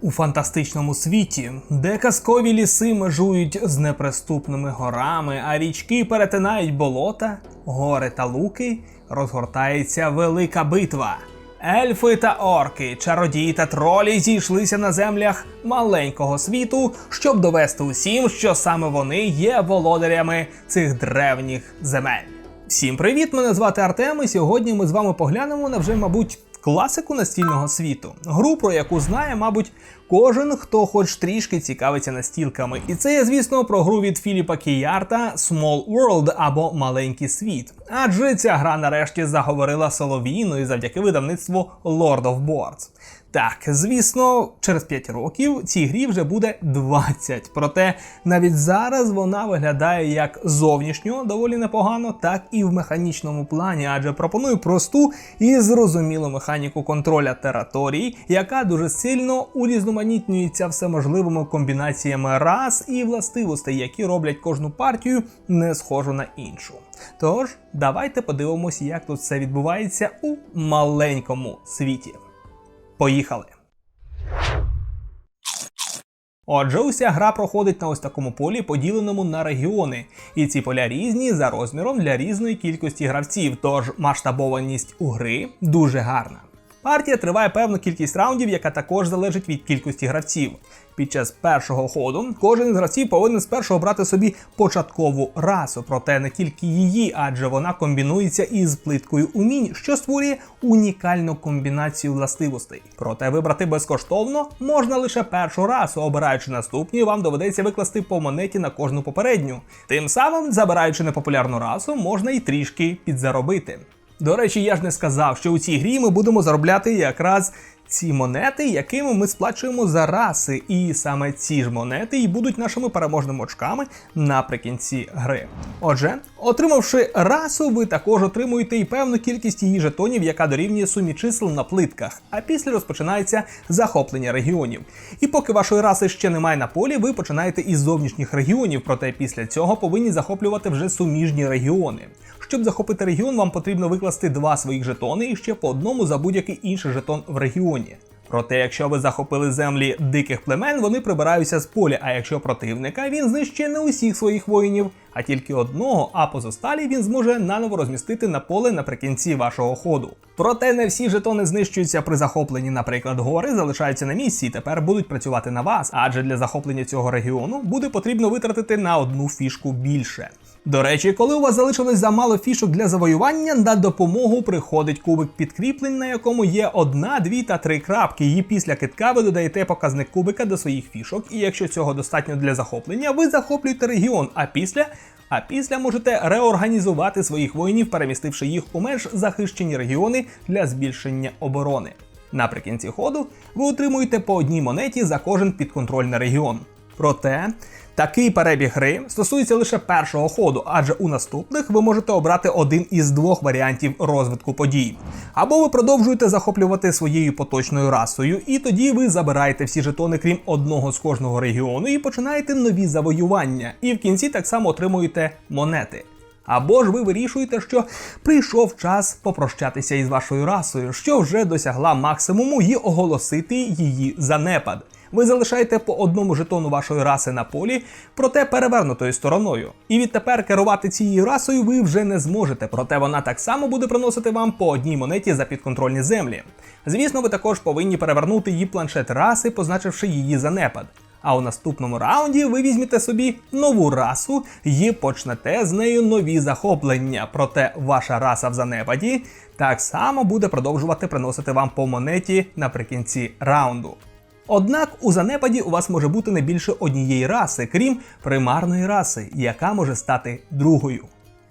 У фантастичному світі, де казкові ліси межують з неприступними горами, а річки перетинають болота, гори та луки, розгортається велика битва. Ельфи та орки, чародії та тролі зійшлися на землях маленького світу, щоб довести усім, що саме вони є володарями цих древніх земель. Всім привіт! Мене звати Артем, і сьогодні ми з вами поглянемо на вже, мабуть, класику настільного світу. Гру, про яку знає, мабуть, кожен, хто хоч трішки цікавиться настілками. І це, є, звісно, про гру від Філіпа Кіярта Small World або Маленький світ. Адже ця гра нарешті заговорила соловійною завдяки видавництву Lord of Boards. Так, звісно, через 5 років цій грі вже буде 20. Проте навіть зараз вона виглядає як зовнішньо доволі непогано, так і в механічному плані, адже пропонує просту і зрозумілу механіку контроля територій, яка дуже сильно урізноманітнюється всеможливими комбінаціями рас і властивостей, які роблять кожну партію не схожу на іншу. Тож, давайте подивимось, як тут все відбувається у маленькому світі. Поїхали. Отже, уся гра проходить на ось такому полі, поділеному на регіони, і ці поля різні за розміром для різної кількості гравців, тож масштабованість у гри дуже гарна. Партія триває певну кількість раундів, яка також залежить від кількості гравців. Під час першого ходу кожен із гравців повинен спершу обрати собі початкову расу, проте не тільки її, адже вона комбінується із плиткою умінь, що створює унікальну комбінацію властивостей. Проте вибрати безкоштовно можна лише першу расу, обираючи наступні, вам доведеться викласти по монеті на кожну попередню. Тим самим, забираючи непопулярну расу, можна і трішки підзаробити. До речі, я ж не сказав, що у цій грі ми будемо заробляти якраз ці монети, якими ми сплачуємо за раси, і саме ці ж монети і будуть нашими переможними очками наприкінці гри. Отже, отримавши расу, ви також отримуєте і певну кількість її жетонів, яка дорівнює сумі чисел на плитках. А після розпочинається захоплення регіонів. І поки вашої раси ще немає на полі, ви починаєте із зовнішніх регіонів, проте після цього повинні захоплювати вже суміжні регіони. Щоб захопити регіон, вам потрібно викласти два своїх жетони і ще по одному за будь-який інший жетон в регіоні. Проте, якщо ви захопили землі диких племен, вони прибираються з поля. А якщо противника, він знищує не усіх своїх воїнів, а тільки одного, а позосталі він зможе наново розмістити на поле наприкінці вашого ходу. Проте не всі жетони знищуються при захопленні, наприклад, гори залишаються на місці і тепер будуть працювати на вас, адже для захоплення цього регіону буде потрібно витратити на одну фішку більше. До речі, коли у вас залишилось замало фішок для завоювання, на допомогу приходить кубик підкріплень, на якому є одна, дві та три крапки. І після китка ви додаєте показник кубика до своїх фішок, і якщо цього достатньо для захоплення, ви захоплюєте регіон, а після. А після можете реорганізувати своїх воїнів, перемістивши їх у менш захищені регіони для збільшення оборони. Наприкінці ходу ви отримуєте по одній монеті за кожен підконтрольний регіон. Проте такий перебіг гри стосується лише першого ходу, адже у наступних ви можете обрати один із двох варіантів розвитку подій. Або ви продовжуєте захоплювати своєю поточною расою, і тоді ви забираєте всі жетони, крім одного з кожного регіону, і починаєте нові завоювання. І в кінці так само отримуєте монети. Або ж ви вирішуєте, що прийшов час попрощатися із вашою расою, що вже досягла максимуму, і оголосити її занепад. Ви залишаєте по одному жетону вашої раси на полі, проте перевернутою стороною. І відтепер керувати цією расою ви вже не зможете, проте вона так само буде приносити вам по одній монеті за підконтрольні землі. Звісно, ви також повинні перевернути її планшет раси, позначивши її занепад. А у наступному раунді ви візьмете собі нову расу і почнете з нею нові захоплення. Проте ваша раса в занепаді так само буде продовжувати приносити вам по монеті наприкінці раунду. Однак у занепаді у вас може бути не більше однієї раси, крім примарної раси, яка може стати другою.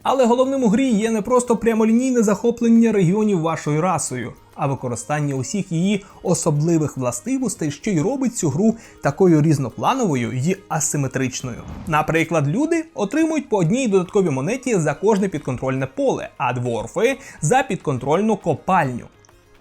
Але головним у грі є не просто прямолінійне захоплення регіонів вашою расою, а використання усіх її особливих властивостей, що й робить цю гру такою різноплановою і асиметричною. Наприклад, люди отримують по одній додатковій монеті за кожне підконтрольне поле, а дворфи за підконтрольну копальню.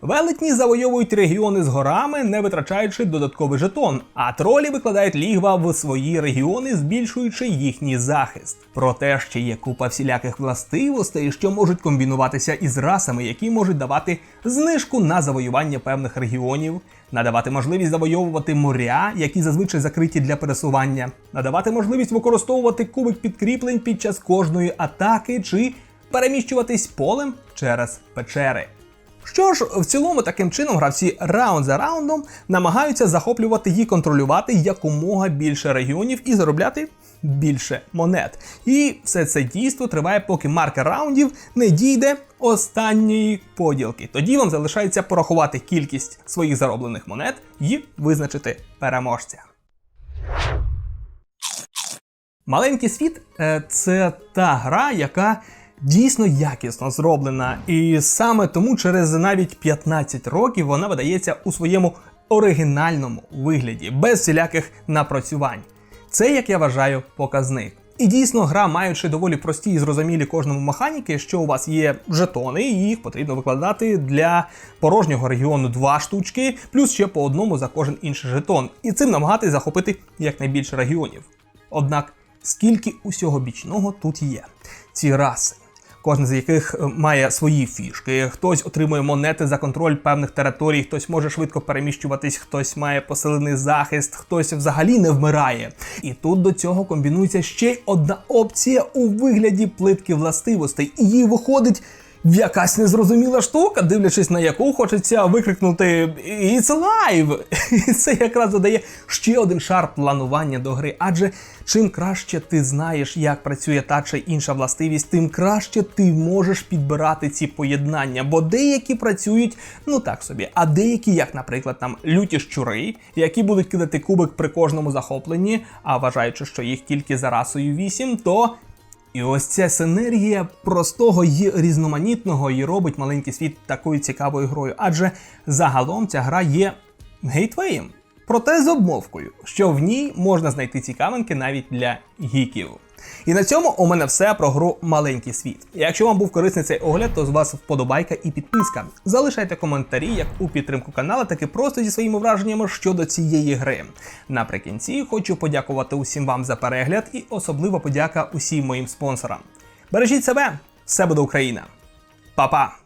Велетні завойовують регіони з горами, не витрачаючи додатковий жетон, а тролі викладають лігва в свої регіони, збільшуючи їхній захист. Проте ще є купа всіляких властивостей, що можуть комбінуватися із расами, які можуть давати знижку на завоювання певних регіонів, надавати можливість завойовувати моря, які зазвичай закриті для пересування, надавати можливість використовувати кубик підкріплень під час кожної атаки чи переміщуватись полем через печери. Що ж, в цілому таким чином гравці раунд за раундом намагаються захоплювати і контролювати якомога більше регіонів і заробляти більше монет. І все це дійство триває, поки маркер раундів не дійде останньої поділки. Тоді вам залишається порахувати кількість своїх зароблених монет і визначити переможця. Маленький світ е, це та гра, яка дійсно якісно зроблена. І саме тому через навіть 15 років вона видається у своєму оригінальному вигляді, без всіляких напрацювань. Це, як я вважаю, показник. І дійсно, гра, маючи доволі прості і зрозумілі кожному механіки, що у вас є жетони, і їх потрібно викладати для порожнього регіону два штучки, плюс ще по одному за кожен інший жетон, і цим намагатись захопити якнайбільше регіонів. Однак, скільки усього бічного тут є? Ці раси, кожен з яких е, має свої фішки. Хтось отримує монети за контроль певних територій, хтось може швидко переміщуватись, хтось має посилений захист, хтось взагалі не вмирає. І тут до цього комбінується ще одна опція у вигляді плитки властивостей. І їй виходить. Якась незрозуміла штука, дивлячись на яку хочеться викрикнути «It's alive!» І це якраз додає ще один шар планування до гри. Адже чим краще ти знаєш, як працює та чи інша властивість, тим краще ти можеш підбирати ці поєднання. Бо деякі працюють ну так собі, а деякі, як, наприклад, там люті щури, які будуть кидати кубик при кожному захопленні, а вважаючи, що їх тільки за расою 8, то і ось ця синергія простого й різноманітного і робить маленький світ такою цікавою грою, адже загалом ця гра є гейтвеєм, проте з обмовкою, що в ній можна знайти цікавинки навіть для гіків. І на цьому у мене все про гру Маленький світ. Якщо вам був корисний цей огляд, то з вас вподобайка і підписка. Залишайте коментарі як у підтримку каналу, так і просто зі своїми враженнями щодо цієї гри. Наприкінці хочу подякувати усім вам за перегляд і особливо подяка усім моїм спонсорам. Бережіть себе, все буде Україна. Па-па!